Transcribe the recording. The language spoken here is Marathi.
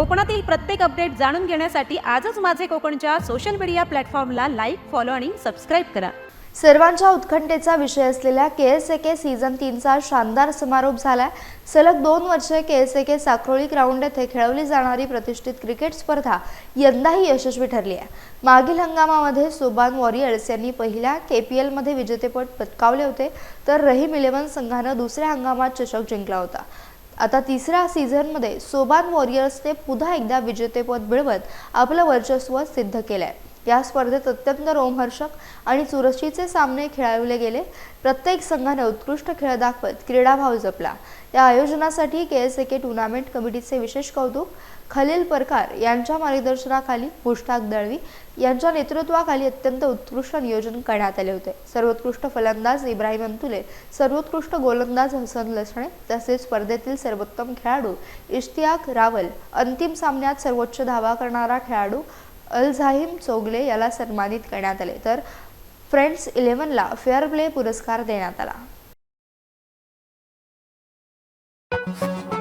कोकणातील प्रत्येक अपडेट जाणून घेण्यासाठी आजच माझे कोकणच्या सोशल मीडिया प्लॅटफॉर्मला लाईक फॉलो आणि सबस्क्राईब करा. सर्वांच्या उत्कंठेचा विषय असलेल्या के एस ए के सीझन तीनचा शानदार समारोप झाला सलग दोन वर्षे के एस ए के साक्रोळी ग्राउंड येथे खेळवली जाणारी प्रतिष्ठित क्रिकेट स्पर्धा यंदाही यशस्वी ठरली आहे. मागील हंगामामध्ये सोबान वॉरियर्स यांनी पहिल्या के पी एलमध्ये विजेतेपद पटकावले होते तर रहीम इलेव्हन संघानं दुसऱ्या हंगामात चषक जिंकला होता. आता तिसऱ्या सीझनमध्ये सोबान वॉरियर्सने पुन्हा एकदा विजेतेपद मिळवत आपलं वर्चस्व सिद्ध केलं आहे या स्पर्धेत अत्यंत रोमहर्षक आणि चुरशीचे सामने खेळवले गेले. प्रत्येक संघाने उत्कृष्ट खेळ दाखवत क्रीडाभाव जपला. या आयोजनासाठी के एस ए के टुर्नामेंट कमिटीचे विशेष कौतुक खलील परकार यांच्या मार्गदर्शनाखाली मुष्टाक दळवी यांच्या नेतृत्वाखाली अत्यंत उत्कृष्ट नियोजन करण्यात आले होते. सर्वोत्कृष्ट फलंदाज इब्राहिम अंतुले सर्वोत्कृष्ट गोलंदाज हसन लसणे तसेच स्पर्धेतील सर्वोत्तम खेळाडू इश्तियाक रावल अंतिम सामन्यात सर्वोच्च धावा करणारा खेळाडू अलझाहिम चोगले याला सन्मानित करण्यात आले. तर फ्रेंड्स इलेव्हनला फेअर प्ले पुरस्कार देण्यात आला. Thank you.